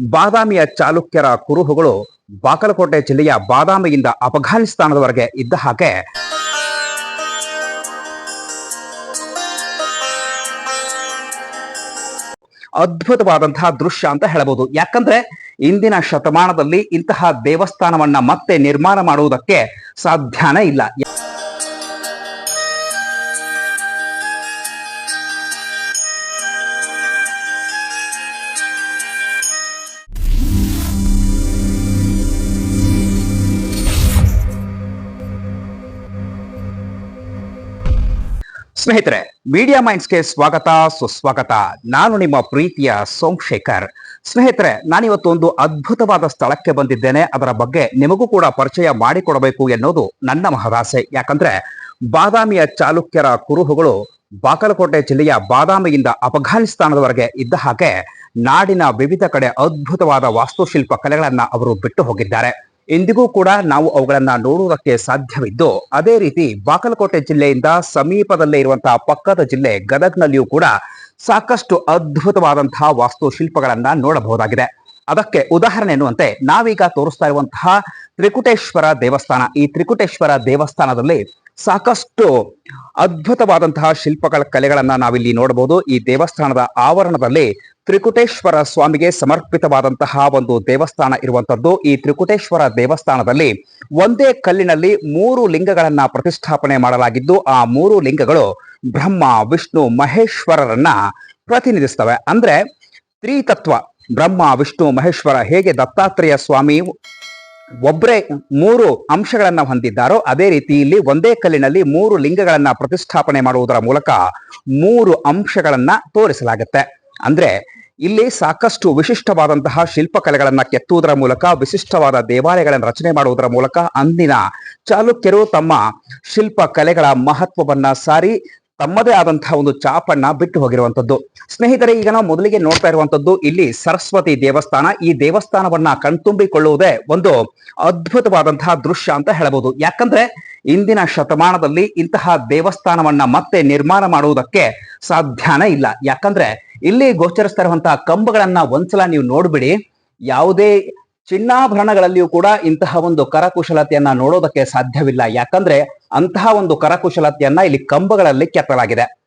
ಬಾದಾಮಿಯ ಚಾಲುಕ್ಯರ ಕುರುಹುಗಳು ಬಾಗಲಕೋಟೆ ಜಿಲ್ಲೆಯ ಬಾದಾಮಿಯಿಂದ ಅಫಘಾನಿಸ್ತಾನದವರೆಗೆ ಇದ್ದ ಹಾಗೆ. ಅದ್ಭುತವಾದಂತಹ ದೃಶ್ಯ ಅಂತ ಹೇಳಬಹುದು. ಯಾಕಂದ್ರೆ ಇಂದಿನ ಶತಮಾನದಲ್ಲಿ ಇಂತಹ ದೇವಸ್ಥಾನವನ್ನ ಮತ್ತೆ ನಿರ್ಮಾಣ ಮಾಡುವುದಕ್ಕೆ ಸಾಧ್ಯನೇ ಇಲ್ಲ. ಸ್ನೇಹಿತರೆ ಮೀಡಿಯಾ ಮೈಂಡ್ಸ್ಗೆ ಸ್ವಾಗತ, ಸುಸ್ವಾಗತ. ನಾನು ನಿಮ್ಮ ಪ್ರೀತಿಯ ಸೋಮಶೇಖರ್. ಸ್ನೇಹಿತರೆ ನಾನಿವತ್ತು ಒಂದು ಅದ್ಭುತವಾದ ಸ್ಥಳಕ್ಕೆ ಬಂದಿದ್ದೇನೆ. ಅದರ ಬಗ್ಗೆ ನಿಮಗೂ ಕೂಡ ಪರಿಚಯ ಮಾಡಿಕೊಡಬೇಕು ಎನ್ನುವುದು ನನ್ನ ಮಹದಾಸೆ. ಯಾಕಂದ್ರೆ, ಬಾದಾಮಿಯ ಚಾಲುಕ್ಯರ ಕುರುಹುಗಳು ಬಾಗಲಕೋಟೆ ಜಿಲ್ಲೆಯ ಬಾದಾಮಿಯಿಂದ ಅಫಘಾನಿಸ್ತಾನದವರೆಗೆ ಇದ್ದ ಹಾಗೆ ನಾಡಿನ ವಿವಿಧ ಕಡೆ ಅದ್ಭುತವಾದ ವಾಸ್ತುಶಿಲ್ಪ ಕಲೆಗಳನ್ನ ಅವರು ಬಿಟ್ಟು ಹೋಗಿದ್ದಾರೆ. ಇಂದಿಗೂ ಕೂಡ ನಾವು ಅವುಗಳನ್ನ ನೋಡುವುದಕ್ಕೆ ಸಾಧ್ಯವಿದ್ದು, ಅದೇ ರೀತಿ ಬಾಗಲಕೋಟೆ ಜಿಲ್ಲೆಯಿಂದ ಸಮೀಪದಲ್ಲೇ ಇರುವಂತಹ ಪಕ್ಕದ ಜಿಲ್ಲೆ ಗದಗ್ನಲ್ಲಿಯೂ ಕೂಡ ಸಾಕಷ್ಟು ಅದ್ಭುತವಾದಂತಹ ವಾಸ್ತುಶಿಲ್ಪಗಳನ್ನ ನೋಡಬಹುದಾಗಿದೆ. ಅದಕ್ಕೆ ಉದಾಹರಣೆ ಎನ್ನುವಂತೆ ನಾವೀಗ ತೋರಿಸ್ತಾ ಇರುವಂತಹ ತ್ರಿಕುಟೇಶ್ವರ ದೇವಸ್ಥಾನ. ಈ ತ್ರಿಕುಟೇಶ್ವರ ದೇವಸ್ಥಾನದಲ್ಲಿ ಸಾಕಷ್ಟು ಅದ್ಭುತವಾದಂತಹ ಶಿಲ್ಪಗಳ ಕಲೆಗಳನ್ನ ನಾವಿಲ್ಲಿ ನೋಡಬಹುದು. ಈ ದೇವಸ್ಥಾನದ ಆವರಣದಲ್ಲಿ ತ್ರಿಕುಟೇಶ್ವರ ಸ್ವಾಮಿಗೆ ಸಮರ್ಪಿತವಾದಂತಹ ಒಂದು ದೇವಸ್ಥಾನ ಇರುವಂತದ್ದು. ಈ ತ್ರಿಕುಟೇಶ್ವರ ದೇವಸ್ಥಾನದಲ್ಲಿ ಒಂದೇ ಕಲ್ಲಿನಲ್ಲಿ ಮೂರು ಲಿಂಗಗಳನ್ನ ಪ್ರತಿಷ್ಠಾಪನೆ ಮಾಡಲಾಗಿದ್ದು, ಆ ಮೂರು ಲಿಂಗಗಳು ಬ್ರಹ್ಮ, ವಿಷ್ಣು, ಮಹೇಶ್ವರರನ್ನ ಪ್ರತಿನಿಧಿಸ್ತವೆ ಅಂದ್ರೆ ತ್ರಿತತ್ವ, ಬ್ರಹ್ಮ, ವಿಷ್ಣು, ಮಹೇಶ್ವರ, ಹೇಗೆ ದತ್ತಾತ್ರೇಯ ಸ್ವಾಮಿ ಒಬ್ಬರೇ ಮೂರು ಅಂಶಗಳನ್ನ ಹೊಂದಿದ್ದಾರೋ ಅದೇ ರೀತಿ ಇಲ್ಲಿ ಒಂದೇ ಕಲ್ಲಿನಲ್ಲಿ ಮೂರು ಲಿಂಗಗಳನ್ನ ಪ್ರತಿಷ್ಠಾಪನೆ ಮಾಡುವುದರ ಮೂಲಕ ಮೂರು ಅಂಶಗಳನ್ನ ತೋರಿಸಲಾಗುತ್ತೆ. ಅಂದ್ರೆ ಇಲ್ಲಿ ಸಾಕಷ್ಟು ವಿಶಿಷ್ಟವಾದಂತಹ ಶಿಲ್ಪಕಲೆಗಳನ್ನ ಕೆತ್ತುವುದರ ಮೂಲಕ, ವಿಶಿಷ್ಟವಾದ ದೇವಾಲಯಗಳನ್ನು ರಚನೆ ಮಾಡುವುದರ ಮೂಲಕ ಅಂದಿನ ಚಾಲುಕ್ಯರು ತಮ್ಮ ಶಿಲ್ಪ ಕಲೆಗಳ ಮಹತ್ವವನ್ನ ಸಾರಿ ತಮ್ಮದೇ ಆದಂತಹ ಒಂದು ಚಾಪಣ್ಣ ಬಿಟ್ಟು ಹೋಗಿರುವಂತದ್ದು ಸ್ನೇಹಿತರೆ, ಈಗ ನಾವು ಮೊದಲಿಗೆ ನೋಡ್ತಾ ಇರುವಂತದ್ದು ಇಲ್ಲಿ ಸರಸ್ವತಿ ದೇವಸ್ಥಾನ. ಈ ದೇವಸ್ಥಾನವನ್ನ ಕಣ್ತುಂಬಿಕೊಳ್ಳುವುದೇ ಒಂದು ಅದ್ಭುತವಾದಂತಹ ದೃಶ್ಯ ಅಂತ ಹೇಳಬಹುದು. ಯಾಕಂದ್ರೆ ಇಂದಿನ ಶತಮಾನದಲ್ಲಿ ಇಂತಹ ದೇವಸ್ಥಾನವನ್ನ ಮತ್ತೆ ನಿರ್ಮಾಣ ಮಾಡುವುದಕ್ಕೆ ಸಾಧ್ಯನೇ ಇಲ್ಲ. ಯಾಕಂದ್ರೆ ಇಲ್ಲಿ ಗೋಚರಿಸ್ತಾ ಇರುವಂತಹ ಕಂಬಗಳನ್ನ ಒಂದ್ಸಲ ನೀವು ನೋಡ್ಬಿಡಿ. ಯಾವುದೇ ಚಿನ್ನಾಭರಣಗಳಲ್ಲಿಯೂ ಕೂಡ ಇಂತಹ ಒಂದು ಕರಕುಶಲತೆಯನ್ನ ನೋಡೋದಕ್ಕೆ ಸಾಧ್ಯವಿಲ್ಲ. ಯಾಕಂದ್ರೆ ಅಂತಹ ಒಂದು ಕರಕುಶಲತೆಯನ್ನ ಇಲ್ಲಿ ಕಂಬಗಳಲ್ಲಿ ಕೆತ್ತಲಾಗಿದೆ.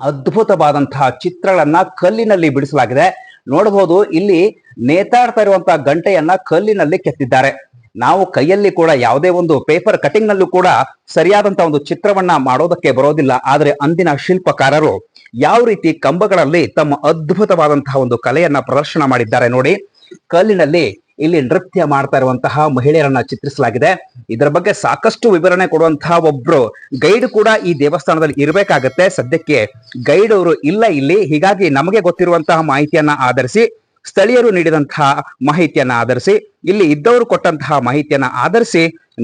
ಅದ್ಭುತವಾದಂತಹ ಚಿತ್ರಗಳನ್ನ ಕಲ್ಲಿನಲ್ಲಿ ಬಿಡಿಸಲಾಗಿದೆ. ನೋಡಬಹುದು, ಇಲ್ಲಿ ನೇತಾಡ್ತಾ ಇರುವಂತಹ ಗಂಟೆಯನ್ನ ಕಲ್ಲಿನಲ್ಲಿ ಕೆತ್ತಿದ್ದಾರೆ. ನಾವು ಕೈಯಲ್ಲಿ ಕೂಡ ಯಾವುದೇ ಒಂದು ಪೇಪರ್ ಕಟಿಂಗ್ ನಲ್ಲೂ ಕೂಡ ಸರಿಯಾದಂತಹ ಒಂದು ಚಿತ್ರವನ್ನ ಮಾಡೋದಕ್ಕೆ ಬರೋದಿಲ್ಲ. ಆದ್ರೆ ಅಂದಿನ ಶಿಲ್ಪಕಾರರು ಯಾವ ರೀತಿ ಕಂಬಗಳಲ್ಲಿ ತಮ್ಮ ಅದ್ಭುತವಾದಂತಹ ಒಂದು ಕಲೆಯನ್ನ ಪ್ರದರ್ಶನ ಮಾಡಿದ್ದಾರೆ ನೋಡಿ. ಕಲ್ಲಿನಲ್ಲಿ ಇಲ್ಲಿ ನೃತ್ಯ ಮಾಡ್ತಾ ಇರುವಂತಹ ಮಹಿಳೆಯರನ್ನ ಚಿತ್ರಿಸಲಾಗಿದೆ. ಇದರ ಬಗ್ಗೆ ಸಾಕಷ್ಟು ವಿವರಣೆ ಕೊಡುವಂತಹ ಒಬ್ರು ಗೈಡ್ ಕೂಡ ಈ ದೇವಸ್ಥಾನದಲ್ಲಿ ಇರಬೇಕಾಗತ್ತೆ. ಸದ್ಯಕ್ಕೆ ಗೈಡ್ ಅವರು ಇಲ್ಲ ಇಲ್ಲಿ. ಹೀಗಾಗಿ ನಮಗೆ ಗೊತ್ತಿರುವಂತಹ ಮಾಹಿತಿಯನ್ನ ಆಧರಿಸಿ, ಸ್ಥಳೀಯರು ನೀಡಿದಂತಹ ಮಾಹಿತಿಯನ್ನ ಆಧರಿಸಿ, ಇಲ್ಲಿ ಇದ್ದವರು ಕೊಟ್ಟಂತಹ ಮಾಹಿತಿಯನ್ನ ಆಧರಿಸಿ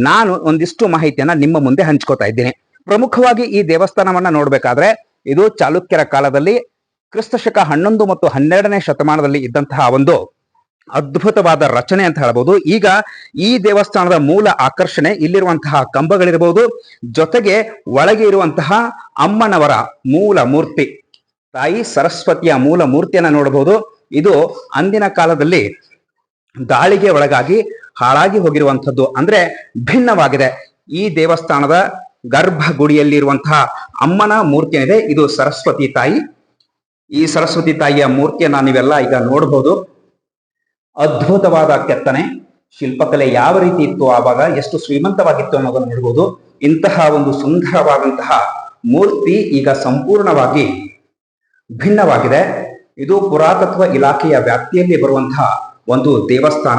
ನಾನು ಒಂದಿಷ್ಟು ಮಾಹಿತಿಯನ್ನ ನಿಮ್ಮ ಮುಂದೆ ಹಂಚ್ಕೋತಾ ಇದ್ದೀನಿ. ಪ್ರಮುಖವಾಗಿ ಈ ದೇವಸ್ಥಾನವನ್ನ ನೋಡ್ಬೇಕಾದ್ರೆ ಇದು ಚಾಲುಕ್ಯರ ಕಾಲದಲ್ಲಿ ಕ್ರಿಸ್ತಶಕ ಹನ್ನೊಂದು ಮತ್ತು ಹನ್ನೆರಡನೇ ಶತಮಾನದಲ್ಲಿ ಇದ್ದಂತಹ ಒಂದು ಅದ್ಭುತವಾದ ರಚನೆ ಅಂತ ಹೇಳ್ಬೋದು. ಈಗ ಈ ದೇವಸ್ಥಾನದ ಮೂಲ ಆಕರ್ಷಣೆ ಇಲ್ಲಿರುವಂತಹ ಕಂಬಗಳಿರಬಹುದು ಜೊತೆಗೆ ಒಳಗೆ ಇರುವಂತಹ ಅಮ್ಮನವರ ಮೂಲ ಮೂರ್ತಿ. ತಾಯಿ ಸರಸ್ವತಿಯ ಮೂಲ ಮೂರ್ತಿಯನ್ನ ನೋಡಬಹುದು ಇದು ಅಂದಿನ ಕಾಲದಲ್ಲಿ ದಾಳಿಗೆ ಒಳಗಾಗಿ ಹಾಳಾಗಿ ಹೋಗಿರುವಂಥದ್ದು. ಅಂದ್ರೆ ಭಿನ್ನವಾಗಿದೆ. ಈ ದೇವಸ್ಥಾನದ ಗರ್ಭಗುಡಿಯಲ್ಲಿರುವಂತಹ ಅಮ್ಮನ ಮೂರ್ತಿ ಏನಿದೆ ಇದು ಸರಸ್ವತಿ ತಾಯಿ. ಈ ಸರಸ್ವತಿ ತಾಯಿಯ ಮೂರ್ತಿಯನ್ನ ನೀವೆಲ್ಲ ಈಗ ನೋಡಬಹುದು ಅದ್ಭುತವಾದ ಕೆತ್ತನೆ. ಶಿಲ್ಪಕಲೆ ಯಾವ ರೀತಿ ಇತ್ತು ಆವಾಗ, ಎಷ್ಟು ಶ್ರೀಮಂತವಾಗಿತ್ತು ಅನ್ನೋದನ್ನು ನೋಡಬಹುದು ಇಂತಹ ಒಂದು ಸುಂದರವಾದಂತಹ ಮೂರ್ತಿ ಈಗ ಸಂಪೂರ್ಣವಾಗಿ ಭಿನ್ನವಾಗಿದೆ. ಇದು ಪುರಾತತ್ವ ಇಲಾಖೆಯ ವ್ಯಾಪ್ತಿಯಲ್ಲಿ ಬರುವಂತಹ ಒಂದು ದೇವಸ್ಥಾನ.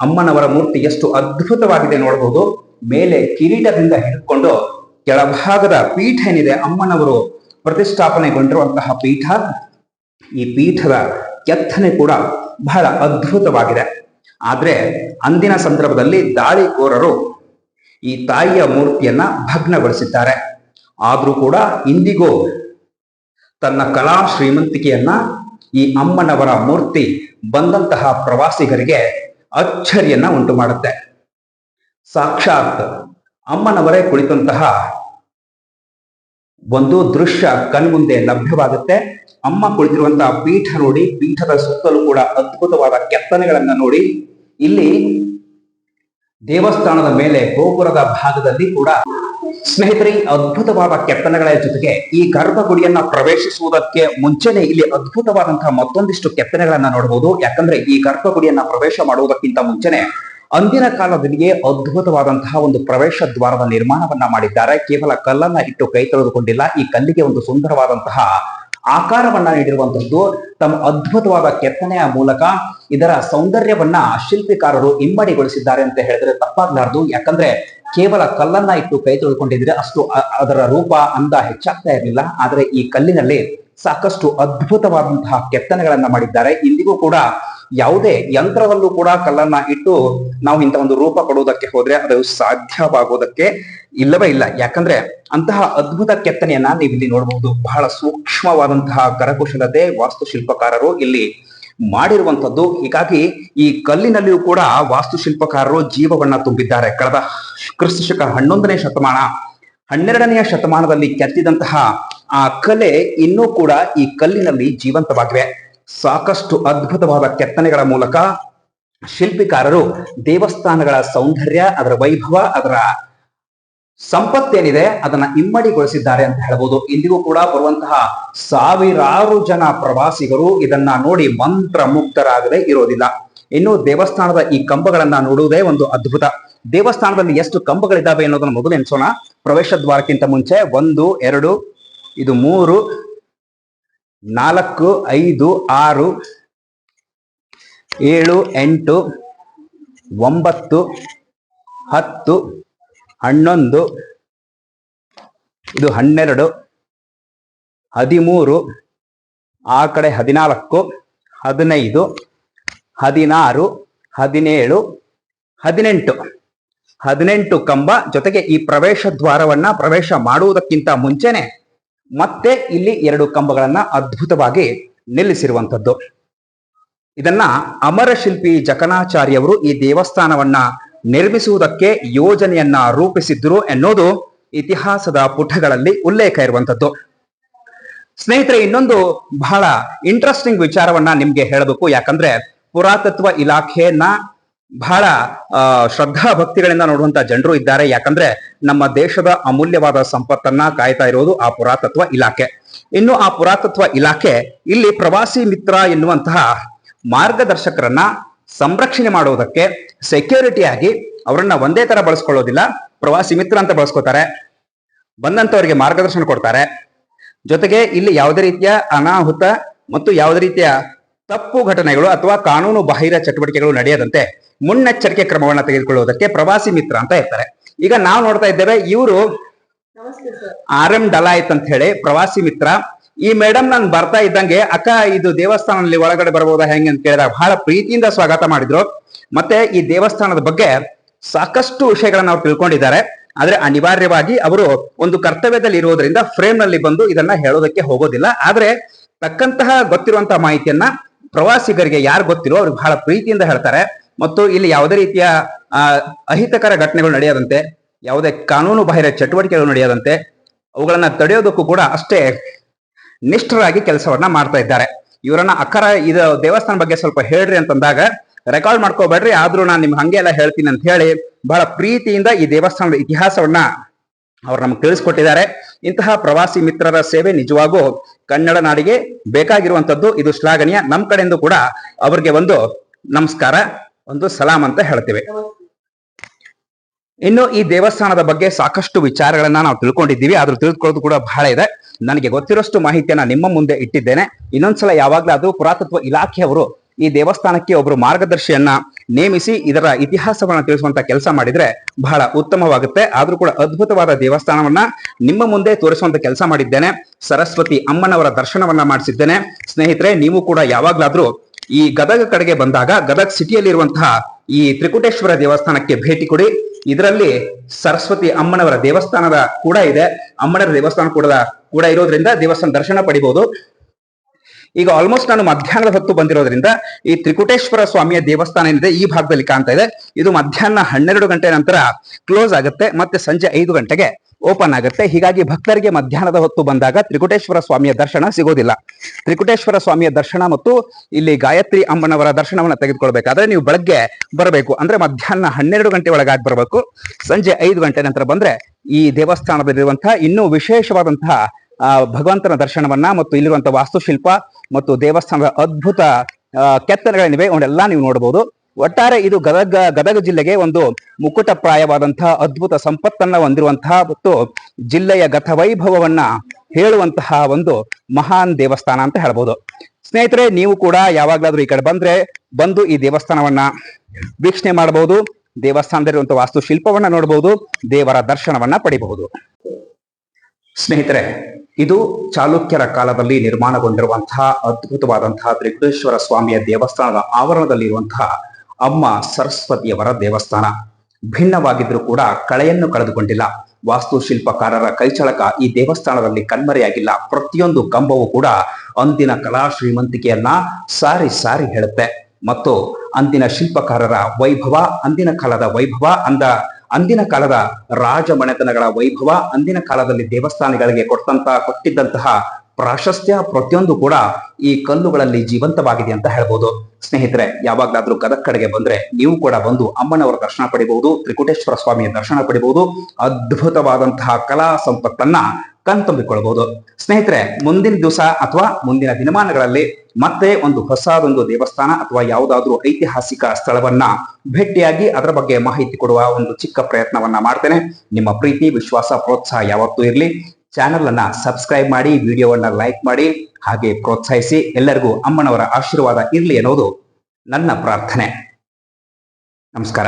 ಅಮ್ಮನವರ ಮೂರ್ತಿ ಎಷ್ಟು ಅದ್ಭುತವಾಗಿದೆ ನೋಡಬಹುದು ಮೇಲೆ ಕಿರೀಟದಿಂದ ಹಿಡಿದುಕೊಂಡು ಕೆಳಭಾಗದ ಪೀಠ ಏನಿದೆ, ಅಮ್ಮನವರು ಪ್ರತಿಷ್ಠಾಪನೆಗೊಂಡಿರುವಂತಹ ಪೀಠ. ಈ ಪೀಠದ ಕೆತ್ತನೆ ಕೂಡ ಬಹಳ ಅದ್ಭುತವಾಗಿದೆ. ಆದ್ರೆ ಅಂದಿನ ಸಂದರ್ಭದಲ್ಲಿ ದಾಳಿಕೋರರು ಈ ತಾಯಿಯ ಮೂರ್ತಿಯನ್ನ ಭಗ್ನಗೊಳಿಸಿದ್ದಾರೆ. ಆದರೂ ಕೂಡ ಇಂದಿಗೂ ತನ್ನ ಕಲಾ ಶ್ರೀಮಂತಿಕೆಯನ್ನ ಈ ಅಮ್ಮನವರ ಮೂರ್ತಿ ಬಂದಂತಹ ಪ್ರವಾಸಿಗರಿಗೆ ಅಚ್ಚರಿಯನ್ನ ಉಂಟು ಮಾಡುತ್ತೆ ಸಾಕ್ಷಾತ್ ಅಮ್ಮನವರೇ ಕುಳಿತಂತಹ ಒಂದು ದೃಶ್ಯ ಕಣ್ಮುಂದೆ ಲಭ್ಯವಾಗುತ್ತೆ. ಅಮ್ಮ ಕುಳಿತಿರುವಂತಹ ಪೀಠ ನೋಡಿ, ಪೀಠದ ಸುತ್ತಲೂ ಕೂಡ ಅದ್ಭುತವಾದ ಕೆತ್ತನೆಗಳನ್ನ ನೋಡಿ. ಇಲ್ಲಿ ದೇವಸ್ಥಾನದ ಮೇಲೆ ಗೋಪುರದ ಭಾಗದಲ್ಲಿ ಕೂಡ ಸ್ನೇಹಿತರೆ ಅದ್ಭುತವಾದ ಕೆತ್ತನೆಗಳ ಜೊತೆಗೆ ಈ ಗರ್ಭಗುಡಿಯನ್ನ ಪ್ರವೇಶಿಸುವುದಕ್ಕೆ ಮುಂಚೆನೆ ಇಲ್ಲಿ ಅದ್ಭುತವಾದಂತಹ ಮತ್ತೊಂದಿಷ್ಟು ಕೆತ್ತನೆಗಳನ್ನ ನೋಡಬಹುದು. ಯಾಕಂದ್ರೆ ಈ ಗರ್ಭಗುಡಿಯನ್ನ ಪ್ರವೇಶ ಮಾಡುವುದಕ್ಕಿಂತ ಮುಂಚೆನೆ ಅಂದಿನ ಕಾಲದಲ್ಲಿಯೇ ಅದ್ಭುತವಾದಂತಹ ಒಂದು ಪ್ರವೇಶ ದ್ವಾರದ ನಿರ್ಮಾಣವನ್ನ ಮಾಡಿದ್ದಾರೆ. ಕೇವಲ ಕಲ್ಲನ್ನ ಇಟ್ಟು ಕೈ ತೊಳೆದುಕೊಂಡಿಲ್ಲ, ಈ ಕಲ್ಲಿಗೆ ಒಂದು ಸುಂದರವಾದಂತಹ ಆಕಾರವನ್ನ ನೀಡಿರುವಂತದ್ದು. ತಮ್ಮ ಅದ್ಭುತವಾದ ಕೆತ್ತನೆಯ ಮೂಲಕ ಇದರ ಸೌಂದರ್ಯವನ್ನ ಶಿಲ್ಪಿಕಾರರು ಇಮ್ಮಡಿಗೊಳಿಸಿದ್ದಾರೆ ಅಂತ ಹೇಳಿದ್ರೆ ತಪ್ಪಾಗ್ಲಾರ್ದು. ಯಾಕಂದ್ರೆ ಕೇವಲ ಕಲ್ಲನ್ನ ಇಟ್ಟು ಕೈ ತೊಳ್ಕೊಂಡಿದ್ರೆ ಅಷ್ಟು ಅದರ ರೂಪ, ಅಂದ ಹೆಚ್ಚಾಗ್ತಾ ಇರಲಿಲ್ಲ. ಆದ್ರೆ ಈ ಕಲ್ಲಿನಲ್ಲಿ ಸಾಕಷ್ಟು ಅದ್ಭುತವಾದಂತಹ ಕೆತ್ತನೆಗಳನ್ನ ಮಾಡಿದ್ದಾರೆ. ಇಂದಿಗೂ ಕೂಡ ಯಾವುದೇ ಯಂತ್ರದಲ್ಲೂ ಕೂಡ ಕಲ್ಲನ್ನ ಇಟ್ಟು ನಾವು ಇಂಥ ಒಂದು ರೂಪ ಕೊಡುವುದಕ್ಕೆ ಹೋದ್ರೆ ಅದು ಸಾಧ್ಯವಾಗೋದಕ್ಕೆ ಇಲ್ಲವೇ ಇಲ್ಲ. ಯಾಕಂದ್ರೆ ಅಂತಹ ಅದ್ಭುತ ಕೆತ್ತನೆಯನ್ನ ನೀವು ಇಲ್ಲಿ ನೋಡಬಹುದು ಬಹಳ ಸೂಕ್ಷ್ಮವಾದಂತಹ ಕರಕುಶಲತೆ ವಾಸ್ತುಶಿಲ್ಪಕಾರರು ಇಲ್ಲಿ ಮಾಡಿರುವಂತದ್ದು ಹೀಗಾಗಿ ಈ ಕಲ್ಲಿನಲ್ಲಿಯೂ ಕೂಡ ವಾಸ್ತುಶಿಲ್ಪಕಾರರು ಜೀವವನ್ನ ತುಂಬಿದ್ದಾರೆ. ಕಳೆದ ಕ್ರಿಸ್ತ ಶಕ ಹನ್ನೊಂದನೇ ಶತಮಾನ, ಹನ್ನೆರಡನೆಯ ಶತಮಾನದಲ್ಲಿ ಕೆತ್ತಿದಂತಹ ಆ ಕಲೆ ಇನ್ನೂ ಕೂಡ ಈ ಕಲ್ಲಿನಲ್ಲಿ ಜೀವಂತವಾಗಿವೆ. ಸಾಕಷ್ಟು ಅದ್ಭುತವಾದ ಕೆತ್ತನೆಗಳ ಮೂಲಕ ಶಿಲ್ಪಿಕಾರರು ದೇವಸ್ಥಾನಗಳ ಸೌಂದರ್ಯ, ಅದರ ವೈಭವ, ಅದರ ಸಂಪತ್ತೇನಿದೆ, ಅದನ್ನ ಇಮ್ಮಡಿಗೊಳಿಸಿದ್ದಾರೆ ಅಂತ ಹೇಳ್ಬೋದು. ಇಂದಿಗೂ ಕೂಡ ಬರುವಂತಹ ಸಾವಿರಾರು ಜನ ಪ್ರವಾಸಿಗರು ಇದನ್ನ ನೋಡಿ ಮಂತ್ರ ಮುಗ್ಧರಾಗದೆ ಇರೋದಿಲ್ಲ. ಇನ್ನು ದೇವಸ್ಥಾನದ ಈ ಕಂಬಗಳನ್ನ ನೋಡುವುದೇ ಒಂದು ಅದ್ಭುತ. ದೇವಸ್ಥಾನದಲ್ಲಿ ಎಷ್ಟು ಕಂಬಗಳಿದ್ದಾವೆ ಅನ್ನೋದನ್ನ ಮೊದಲು ಎನ್ಸೋಣ ಪ್ರವೇಶ ದ್ವಾರಕ್ಕಿಂತ ಮುಂಚೆ ಒಂದು, ಎರಡು, ಇದು ಮೂರು ನಾಲ್ಕು, ಐದು, ಆರು, ಏಳು, ಎಂಟು, ಒಂಬತ್ತು, ಹತ್ತು, ಹನ್ನೊಂದು, ಇದು ಹನ್ನೆರಡು, ಹದಿಮೂರು, ಆ ಕಡೆ ಹದಿನಾಲ್ಕು, ಹದಿನೈದು, ಹದಿನಾರು, ಹದಿನೇಳು, ಹದಿನೆಂಟು. ಹದಿನೆಂಟು ಕಂಬ ಜೊತೆಗೆ ಈ ಪ್ರವೇಶ ದ್ವಾರವನ್ನ ಪ್ರವೇಶ ಮಾಡುವುದಕ್ಕಿಂತ ಮುಂಚೆನೆ ಮತ್ತೆ ಇಲ್ಲಿ ಎರಡು ಕಂಬಗಳನ್ನ ಅದ್ಭುತವಾಗಿ ನಿಲ್ಲಿಸಿರುವಂತದ್ದು ಇದನ್ನ ಅಮರ ಶಿಲ್ಪಿ ಜಕನಾಚಾರ್ಯವರು ಈ ದೇವಸ್ಥಾನವನ್ನ ನಿರ್ಮಿಸುವುದಕ್ಕೆ ಯೋಜನೆಯನ್ನ ರೂಪಿಸಿದ್ರು ಎನ್ನುವುದು ಇತಿಹಾಸದ ಪುಟಗಳಲ್ಲಿ ಉಲ್ಲೇಖ ಇರುವಂತದ್ದು ಸ್ನೇಹಿತರೆ, ಇನ್ನೊಂದು ಬಹಳ ಇಂಟ್ರೆಸ್ಟಿಂಗ್ ವಿಚಾರವನ್ನ ನಿಮ್ಗೆ ಹೇಳಬೇಕು. ಯಾಕಂದ್ರೆ ಪುರಾತತ್ವ ಇಲಾಖೆಯನ್ನ ಬಹಳ ಶ್ರದ್ಧಾ ಭಕ್ತಿಗಳಿಂದ ನೋಡುವಂತ ಜನರು ಇದ್ದಾರೆ. ಯಾಕಂದ್ರೆ ನಮ್ಮ ದೇಶದ ಅಮೂಲ್ಯವಾದ ಸಂಪತ್ತನ್ನ ಕಾಯ್ತಾ ಇರೋದು ಆ ಪುರಾತತ್ವ ಇಲಾಖೆ. ಇನ್ನು ಆ ಪುರಾತತ್ವ ಇಲಾಖೆ ಇಲ್ಲಿ ಪ್ರವಾಸಿ ಮಿತ್ರ ಎನ್ನುವಂತಹ ಮಾರ್ಗದರ್ಶಕರನ್ನ ಸಂರಕ್ಷಣೆ ಮಾಡುವುದಕ್ಕೆ ಸೆಕ್ಯೂರಿಟಿ ಆಗಿ ಅವರನ್ನ ಒಂದೇ ತರ ಬಳಸ್ಕೊಳ್ಳೋದಿಲ್ಲ. ಪ್ರವಾಸಿ ಮಿತ್ರ ಅಂತ ಬಳಸ್ಕೋತಾರೆ. ಬಂದಂತವರಿಗೆ ಮಾರ್ಗದರ್ಶನ ಕೊಡ್ತಾರೆ. ಜೊತೆಗೆ ಇಲ್ಲಿ ಯಾವುದೇ ರೀತಿಯ ಅನಾಹುತ ಮತ್ತು ಯಾವುದೇ ರೀತಿಯ ತಪ್ಪು ಘಟನೆಗಳು ಅಥವಾ ಕಾನೂನು ಬಾಹಿರ ಚಟುವಟಿಕೆಗಳು ನಡೆಯದಂತೆ ಮುನ್ನೆಚ್ಚರಿಕೆ ಕ್ರಮವನ್ನ ತೆಗೆದುಕೊಳ್ಳುವುದಕ್ಕೆ ಪ್ರವಾಸಿ ಮಿತ್ರ ಅಂತ ಇರ್ತಾರೆ ಈಗ ನಾವು ನೋಡ್ತಾ ಇದ್ದೇವೆ ಇವರು ಆರ್ ಎಂ ಡಲಾಯತ್ ಅಂತ ಹೇಳಿ ಪ್ರವಾಸಿ ಮಿತ್ರ. ಈ ಮೇಡಮ್ ನಾನು ಬರ್ತಾ ಇದ್ದಂಗೆ ಅಕ್ಕ ಇದು ದೇವಸ್ಥಾನದಲ್ಲಿ ಒಳಗಡೆ ಬರಬಹುದಾ ಹೆಂಗೆ ಅಂತ ಕೇಳಿದಾಗ ಬಹಳ ಪ್ರೀತಿಯಿಂದ ಸ್ವಾಗತ ಮಾಡಿದ್ರು. ಮತ್ತೆ ಈ ದೇವಸ್ಥಾನದ ಬಗ್ಗೆ ಸಾಕಷ್ಟು ವಿಷಯಗಳನ್ನ ಅವ್ರು ತಿಳ್ಕೊಂಡಿದ್ದಾರೆ. ಆದ್ರೆ ಅನಿವಾರ್ಯವಾಗಿ ಅವರು ಒಂದು ಕರ್ತವ್ಯದಲ್ಲಿ ಇರುವುದರಿಂದ ಫ್ರೇಮ್ನಲ್ಲಿ ಬಂದು ಇದನ್ನ ಹೇಳೋದಕ್ಕೆ ಹೋಗೋದಿಲ್ಲ. ಆದ್ರೆ ತಕ್ಕಂತಹ ಗೊತ್ತಿರುವಂತಹ ಮಾಹಿತಿಯನ್ನ ಪ್ರವಾಸಿಗರಿಗೆ ಯಾರು ಗೊತ್ತಿರೋ ಅವ್ರಿಗೆ ಬಹಳ ಪ್ರೀತಿಯಿಂದ ಹೇಳ್ತಾರೆ. ಮತ್ತು ಇಲ್ಲಿ ಯಾವುದೇ ರೀತಿಯ ಅಹಿತಕರ ಘಟನೆಗಳು ನಡೆಯದಂತೆ, ಯಾವುದೇ ಕಾನೂನು ಬಾಹಿರ ಚಟುವಟಿಕೆಗಳು ನಡೆಯದಂತೆ, ಅವುಗಳನ್ನ ತಡೆಯೋದಕ್ಕೂ ಕೂಡ ಅಷ್ಟೇ ನಿಷ್ಠರಾಗಿ ಕೆಲಸವನ್ನ ಮಾಡ್ತಾ ಇದ್ದಾರೆ. ಇವರನ್ನ ಅಕ್ಕರ ಇದು ದೇವಸ್ಥಾನ ಬಗ್ಗೆ ಸ್ವಲ್ಪ ಹೇಳ್ರಿ ಅಂತಂದಾಗ ರೆಕಾರ್ಡ್ ಮಾಡ್ಕೋಬೇಡ್ರಿ, ಆದ್ರೂ ನಾನು ನಿಮ್ಗೆ ಹಂಗೆ ಎಲ್ಲ ಹೇಳ್ತೀನಿ ಅಂತ ಹೇಳಿ, ಬಹಳ ಪ್ರೀತಿಯಿಂದ ಈ ದೇವಸ್ಥಾನದ ಇತಿಹಾಸವನ್ನ ಅವ್ರು ನಮ್ಗೆ ತಿಳಿಸ್ಕೊಟ್ಟಿದ್ದಾರೆ. ಇಂತಹ ಪ್ರವಾಸಿ ಮಿತ್ರರ ಸೇವೆ ನಿಜವಾಗೂ ಕನ್ನಡ ನಾಡಿಗೆ ಬೇಕಾಗಿರುವಂತದ್ದು ಇದು ಶ್ಲಾಘನೀಯ. ನಮ್ಮ ಕಡೆಯಿಂದ ಕೂಡ ಅವ್ರಿಗೆ ಒಂದು ನಮಸ್ಕಾರ. ಒಂದು ಸಲಾಂ ಅಂತ ಹೇಳ್ತೇವೆ. ಇನ್ನು ಈ ದೇವಸ್ಥಾನದ ಬಗ್ಗೆ ಸಾಕಷ್ಟು ವಿಚಾರಗಳನ್ನ ನಾವು ತಿಳ್ಕೊಂಡಿದ್ದೀವಿ. ಆದ್ರೂ ತಿಳಿದುಕೊಳ್ಳೋದು ಕೂಡ ಬಹಳ ಇದೆ. ನನಗೆ ಗೊತ್ತಿರೋಷ್ಟು ಮಾಹಿತಿಯನ್ನ ನಿಮ್ಮ ಮುಂದೆ ಇಟ್ಟಿದ್ದೇನೆ. ಇನ್ನೊಂದ್ಸಲ ಯಾವಾಗ್ಲಾದ್ರೂ ಪುರಾತತ್ವ ಇಲಾಖೆಯವರು ಈ ದೇವಸ್ಥಾನಕ್ಕೆ ಒಬ್ರು ಮಾರ್ಗದರ್ಶಿಯನ್ನ ನೇಮಿಸಿ ಇದರ ಇತಿಹಾಸವನ್ನ ತಿಳಿಸುವಂತ ಕೆಲಸ ಮಾಡಿದ್ರೆ ಬಹಳ ಉತ್ತಮವಾಗುತ್ತೆ. ಆದ್ರೂ ಕೂಡ ಅದ್ಭುತವಾದ ದೇವಸ್ಥಾನವನ್ನ ನಿಮ್ಮ ಮುಂದೆ ತೋರಿಸುವಂತ ಕೆಲಸ ಮಾಡಿದ್ದೇನೆ. ಸರಸ್ವತಿ ಅಮ್ಮನವರ ದರ್ಶನವನ್ನ ಮಾಡಿಸಿದ್ದೇನೆ. ಸ್ನೇಹಿತರೆ, ನೀವು ಕೂಡ ಯಾವಾಗ್ಲಾದ್ರೂ ಈ ಗದಗ ಕಡೆಗೆ ಬಂದಾಗ ಗದಗ ಸಿಟಿಯಲ್ಲಿರುವಂತಹ ಈ ತ್ರಿಕುಟೇಶ್ವರ ದೇವಸ್ಥಾನಕ್ಕೆ ಭೇಟಿ ಕೊಡಿ. ಇದರಲ್ಲಿ ಸರಸ್ವತಿ ಅಮ್ಮನವರ ದೇವಸ್ಥಾನದ ಕೂಡ ಇದೆ. ಅಮ್ಮನವರ ದೇವಸ್ಥಾನ ಕೂಡ ಕೂಡ ಇರೋದ್ರಿಂದ ದೇವಸ್ಥಾನ ದರ್ಶನ ಪಡಿಬಹುದು ಈಗ ಆಲ್ಮೋಸ್ಟ್ ನಾನು ಮಧ್ಯಾಹ್ನದ ಹೊತ್ತು ಬಂದಿರೋದ್ರಿಂದ ಈ ತ್ರಿಕುಟೇಶ್ವರ ಸ್ವಾಮಿಯ ದೇವಸ್ಥಾನ ಏನಿದೆ ಈ ಭಾಗದಲ್ಲಿ ಕಾಣ್ತಾ ಇದೆ. ಇದು ಮಧ್ಯಾಹ್ನ ಹನ್ನೆರಡು ಗಂಟೆ ನಂತರ ಕ್ಲೋಸ್ ಆಗುತ್ತೆ, ಮತ್ತೆ ಸಂಜೆ ಐದು ಗಂಟೆಗೆ ಓಪನ್ ಆಗುತ್ತೆ. ಹೀಗಾಗಿ ಭಕ್ತರಿಗೆ ಮಧ್ಯಾಹ್ನದ ಹೊತ್ತು ಬಂದಾಗ ತ್ರಿಕುಟೇಶ್ವರ ಸ್ವಾಮಿಯ ದರ್ಶನ ಸಿಗೋದಿಲ್ಲ. ತ್ರಿಕುಟೇಶ್ವರ ಸ್ವಾಮಿಯ ದರ್ಶನ ಮತ್ತು ಇಲ್ಲಿ ಗಾಯತ್ರಿ ಅಮ್ಮನವರ ದರ್ಶನವನ್ನು ತೆಗೆದುಕೊಳ್ಬೇಕಾದ್ರೆ ನೀವು ಬೆಳಗ್ಗೆ ಬರಬೇಕು. ಅಂದ್ರೆ ಮಧ್ಯಾಹ್ನ ಹನ್ನೆರಡು ಗಂಟೆ ಒಳಗಾಗಿ ಬರಬೇಕು. ಸಂಜೆ ಐದು ಗಂಟೆ ನಂತರ ಬಂದ್ರೆ ಈ ದೇವಸ್ಥಾನದಲ್ಲಿರುವಂತಹ ಇನ್ನೂ ವಿಶೇಷವಾದಂತಹ ಭಗವಂತನ ದರ್ಶನವನ್ನ ಮತ್ತು ಇಲ್ಲಿರುವಂತಹ ವಾಸ್ತುಶಿಲ್ಪ ಮತ್ತು ದೇವಸ್ಥಾನದ ಅದ್ಭುತ ಆ, ಕೆತ್ತನೆಗಳೇನಿವೆ ಅವನ್ನೆಲ್ಲ ನೀವು ನೋಡಬಹುದು. ಒಟ್ಟಾರೆ ಇದು ಗದಗ ಗದಗ ಜಿಲ್ಲೆಗೆ ಒಂದು ಮುಕುಟಪ್ರಾಯವಾದಂತಹ ಅದ್ಭುತ ಸಂಪತ್ತನ್ನ ಹೊಂದಿರುವಂತಹ ಮತ್ತು ಜಿಲ್ಲೆಯ ಗತವೈಭವವನ್ನ ಹೇಳುವಂತಹ ಒಂದು ಮಹಾನ್ ದೇವಸ್ಥಾನ ಅಂತ ಹೇಳ್ಬೋದು. ಸ್ನೇಹಿತರೆ ನೀವು ಕೂಡ ಯಾವಾಗ್ಲಾದ್ರೂ ಈ ಕಡೆ ಬಂದ್ರೆ ಬಂದು ಈ ದೇವಸ್ಥಾನವನ್ನ ವೀಕ್ಷಣೆ ಮಾಡಬಹುದು. ದೇವಸ್ಥಾನದಲ್ಲಿರುವಂತಹ ವಾಸ್ತುಶಿಲ್ಪವನ್ನ ನೋಡಬಹುದು. ದೇವರ ದರ್ಶನವನ್ನ ಪಡಿಬಹುದು. ಸ್ನೇಹಿತರೆ, ಇದು ಚಾಲುಕ್ಯರ ಕಾಲದಲ್ಲಿ ನಿರ್ಮಾಣಗೊಂಡಿರುವಂತಹ ಅದ್ಭುತವಾದಂತಹ ತ್ರಿಕುಟೇಶ್ವರ ಸ್ವಾಮಿಯ ದೇವಸ್ಥಾನದ ಆವರಣದಲ್ಲಿರುವಂತಹ ಅಮ್ಮ ಸರಸ್ವತಿಯವರ ದೇವಸ್ಥಾನ. ಭಿನ್ನವಾಗಿದ್ರೂ ಕೂಡ ಕಳೆಯನ್ನು ಕಳೆದುಕೊಂಡಿಲ್ಲ. ವಾಸ್ತುಶಿಲ್ಪಕಾರರ ಕೈಚಳಕ ಈ ದೇವಸ್ಥಾನದಲ್ಲಿ ಕಣ್ಮರೆಯಾಗಿಲ್ಲ. ಪ್ರತಿಯೊಂದು ಕಂಬವೂ ಕೂಡ ಅಂದಿನ ಕಲಾ ಶ್ರೀಮಂತಿಕೆಯನ್ನ ಸಾರಿ ಸಾರಿ ಹೇಳುತ್ತೆ. ಮತ್ತು ಅಂದಿನ ಶಿಲ್ಪಕಾರರ ವೈಭವ, ಅಂದಿನ ಕಾಲದ ವೈಭವ ಅಂದ ಅಂದಿನ ಕಾಲದ ರಾಜಮನೆತನಗಳ ವೈಭವ, ಅಂದಿನ ಕಾಲದಲ್ಲಿ ದೇವಸ್ಥಾನಗಳಿಗೆ ಕೊಟ್ಟಂತ, ಕೊಟ್ಟಿದ್ದಂತಹ ಪ್ರಾಶಸ್ತ್ಯ ಪ್ರತಿಯೊಂದು ಕೂಡ ಈ ಕಲ್ಲುಗಳಲ್ಲಿ ಜೀವಂತವಾಗಿದೆ ಅಂತ ಹೇಳ್ಬೋದು. ಸ್ನೇಹಿತರೆ, ಯಾವಾಗ್ಲಾದ್ರೂ ಗದಗ ಕಡೆಗೆ ಬಂದ್ರೆ ನೀವು ಕೂಡ ಬಂದು ಅಮ್ಮನವರ ದರ್ಶನ ಪಡಿಬಹುದು, ತ್ರಿಕುಟೇಶ್ವರ ಸ್ವಾಮಿಯ ದರ್ಶನ ಪಡಿಬಹುದು. ಅದ್ಭುತವಾದಂತಹ ಕಲಾ ಸಂಪತ್ತನ್ನ ಕಣ್ತುಂಬಿಕೊಳ್ಬಹುದು. ಸ್ನೇಹಿತರೆ, ಮುಂದಿನ ದಿವಸ ಅಥವಾ ಮುಂದಿನ ದಿನಮಾನಗಳಲ್ಲಿ ಮತ್ತೆ ಒಂದು ಹೊಸದೊಂದು ದೇವಸ್ಥಾನ ಅಥವಾ ಯಾವುದಾದ್ರೂ ಐತಿಹಾಸಿಕ ಸ್ಥಳವನ್ನ ಭೇಟಿಯಾಗಿ ಅದರ ಬಗ್ಗೆ ಮಾಹಿತಿ ಕೊಡುವ ಒಂದು ಚಿಕ್ಕ ಪ್ರಯತ್ನವನ್ನ ಮಾಡ್ತೇನೆ. ನಿಮ್ಮ ಪ್ರೀತಿ, ವಿಶ್ವಾಸ, ಪ್ರೋತ್ಸಾಹ ಯಾವತ್ತೂ ಇರಲಿ. ಚಾನೆಲ್ ಅನ್ನ ಸಬ್ಸ್ಕ್ರೈಬ್ ಮಾಡಿ, ವಿಡಿಯೋವನ್ನ ಲೈಕ್ ಮಾಡಿ, ಹಾಗೆ ಪ್ರೋತ್ಸಾಹಿಸಿ. ಎಲ್ಲರಿಗೂ ಅಮ್ಮನವರ ಆಶೀರ್ವಾದ ಇರಲಿ ಅನ್ನೋದು ನನ್ನ ಪ್ರಾರ್ಥನೆ. ನಮಸ್ಕಾರ.